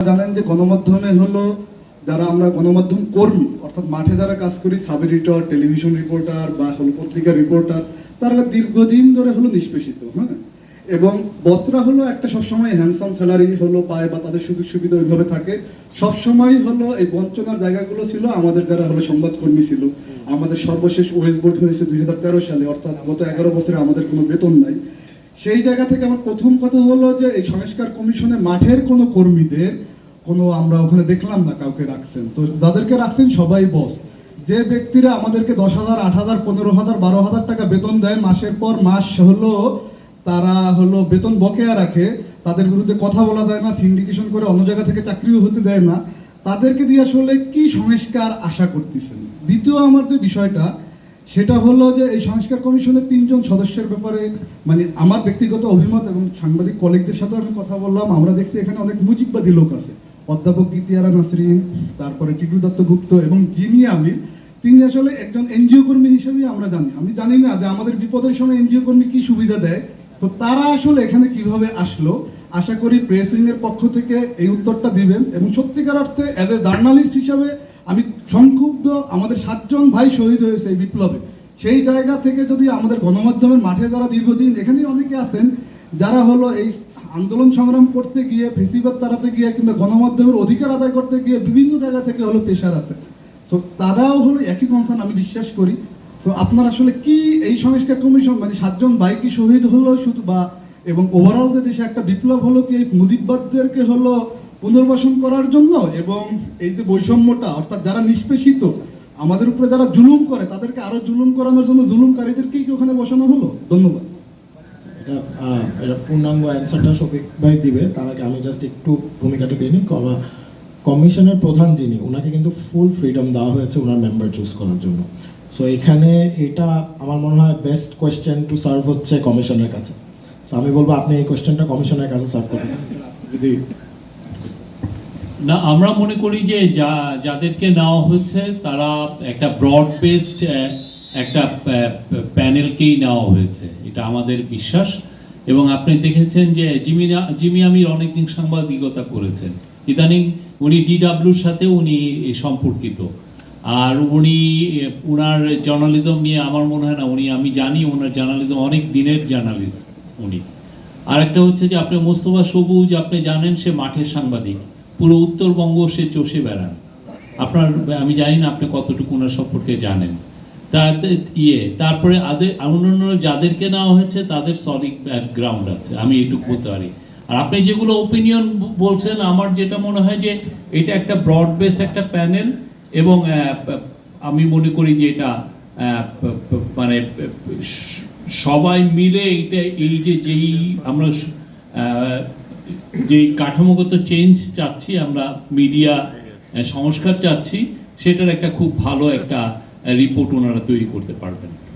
জানেন যে গণমাধ্যমে হলো যারা আমরা গণমাধ্যম কর্মী, অর্থাৎ মাঠে যারা কাজ করি সাব এডিটর টেলিভিশন রিপোর্টার বা হলো পত্রিকা রিপোর্টার তারা দীর্ঘদিন ধরে হলো নিষ্পেষিত হ্যাঁ? এবং বস্ত্রা হলো একটা সবসময় হ্যান্ডসাম স্যালারি হলো পায় বা তাদের সুযোগ সুবিধা ওইভাবে থাকে। সবসময় হলো এই বঞ্চনার জায়গাগুলো ছিল, আমাদের যারা হলো সংবাদকর্মী ছিল। আমাদের সর্বশেষ ওয়েস বোর্ড হয়েছে দুই হাজার তেরো সালে, অর্থাৎ গত এগারো বছরে আমাদের কোনো বেতন নাই। সেই জায়গা থেকে আমার প্রথম কথা হলো যে এই সংস্কার কমিশনে মাঠের কোনো কর্মীদের কোনো আমরা ওখানে দেখলাম না কাউকে রাখছেন। তো যাদেরকে রাখছেন সবাই বস যে ব্যক্তিরা আমাদেরকে দশ হাজার, আট হাজার, পনেরো হাজার, বারো হাজার টাকা বেতন দেয় মাসের পর মাস হলো তারা হলো বেতন বকেয়া রাখে, তাদের বিরুদ্ধে কথা বলা যায় না সিন্ডিকেশন করে অন্য জায়গা থেকে চাকরিও হতে দেয় না। তাদেরকে দিয়ে আসলে কি সংস্কার আশা করতেছেন? দ্বিতীয় আমার যে বিষয়টা, সেটা হলো যে এই সংস্কার কমিশনের তিনজন সদস্যের ব্যাপারে মানে আমার ব্যক্তিগত অভিমত এবং সাংবাদিক কলিগদের সাথে আমি কথা বললাম, আমরা দেখছি এখানে অনেক মুজিববাদী লোক আছে। অধ্যাপক গীতিয়ারা নাসরিন তারপরে টিটু দত্ত গুপ্ত এবং যিনি আমি, তিনি আসলে একজন এনজিও কর্মী হিসেবে আমরা জানি। আমি জানি না যে আমাদের বিপদের সময় এনজিও কর্মী কি সুবিধা দেয়। তো তারা আসলে এখানে কীভাবে আসলো? আশা করি প্রেস এর পক্ষ থেকে এই উত্তরটা দিবেন এবং সত্যিকার অর্থে অ্যাজ এ জার্নালিস্ট হিসাবে আমি সংক্ষুব্ধ আমাদের সাতজন ভাই শহীদ হয়েছে এই বিপ্লবে। সেই জায়গা থেকে যদি আমাদের গণমাধ্যমের মাঠে যারা দীর্ঘদিন এখানেই অনেকে আছেন, যারা হলো এই আন্দোলন সংগ্রাম করতে গিয়ে ফেসিবাদ তাড়াতে গিয়ে কিংবা গণমাধ্যমের অধিকার আদায় করতে গিয়ে বিভিন্ন জায়গা থেকে হলো পেশার আছে। তো তারাও হলো একই কনসার্ন আমি বিশ্বাস করি। তো আপনার আসলে কি এই সংস্কার কমিশন মানে সাতজন ভাই শহীদ হলো শুধু বা, এবং ওভারঅল যে দেশে একটা বিপ্লব হলো কি এই মুজিববাদদেরকে হলো পুনর্বাসন করার জন্য? এবং এই যে বৈষম্যটা, অর্থাৎ যারা নিষ্পেষিত, আমাদের উপরে যারা জুলুম করে, তাদেরকে আরও জুলুম করানোর জন্য জুলুমকারীদেরকেই কি ওখানে বসানো হলো? ধন্যবাদ। এটা এটা পূর্ণাঙ্গ অ্যান্সারটা শফিক ভাই দিবে। তার আগে আমি জাস্ট একটু ভূমিকাটা দিয়ে নিই। কমিশনের প্রধান যিনি ওনাকে কিন্তু ফুল ফ্রিডম দেওয়া হয়েছে ওনার মেম্বার চুজ করার জন্য। সো এখানে এটা আমার মনে হয় বেস্ট কোয়েশ্চেন টু সার্ভ হচ্ছে কমিশনের কাছে। তো আমি বলব আপনি এই কোয়েশ্চেনটা কমিশনের কাছে সার্ভ করবেন যদি না আমরা মনে করি যে যা যাদেরকে নেওয়া হয়েছে তারা একটা ব্রড বেসড একটা প্যানেলকেই নেওয়া হয়েছে। এটা আমাদের বিশ্বাস। এবং আপনি দেখেছেন যে জিমি জিমি আমির অনেকদিন সাংবাদিকতা করেছেন। ইদানিং উনি ডিডাব্লিউর সাথে উনি সম্পর্কিত। আর উনি উনার জার্নালিজম নিয়ে আমার মনে হয় না, উনি, আমি জানি ওনার জার্নালিজম অনেক দিনের জার্নালিস্ট উনি। আরেকটা হচ্ছে যে আপনি মোস্তফা সবুজ, আপনি জানেন সে মাঠের সাংবাদিক। পুরো উত্তরবঙ্গ সে চষে বেড়ান। আপনার, আমি জানি না আপনি কতটুকু ওনার সম্পর্কে জানেন। তাদের ইয়ে তারপরে অন্যান্য যাদেরকে নেওয়া হয়েছে, তাদের সলিড ব্যাকগ্রাউন্ড আছে। আমি এটুকু বলতে পারি। আর আপনি যেগুলো ওপিনিয়ন বলছেন, আমার যেটা মনে হয় যে, এটা একটা ব্রড বেস একটা প্যানেল এবং আমি মনে করি যে এটা মানে সবাই মিলে এটা এই যে যেই আমরা যেই কাঠামোগত চেঞ্জ চাচ্ছি, আমরা মিডিয়া সংস্কার চাচ্ছি, সেটার একটা খুব ভালো একটা রিপোর্ট ওনারা তৈরি করতে পারবেন।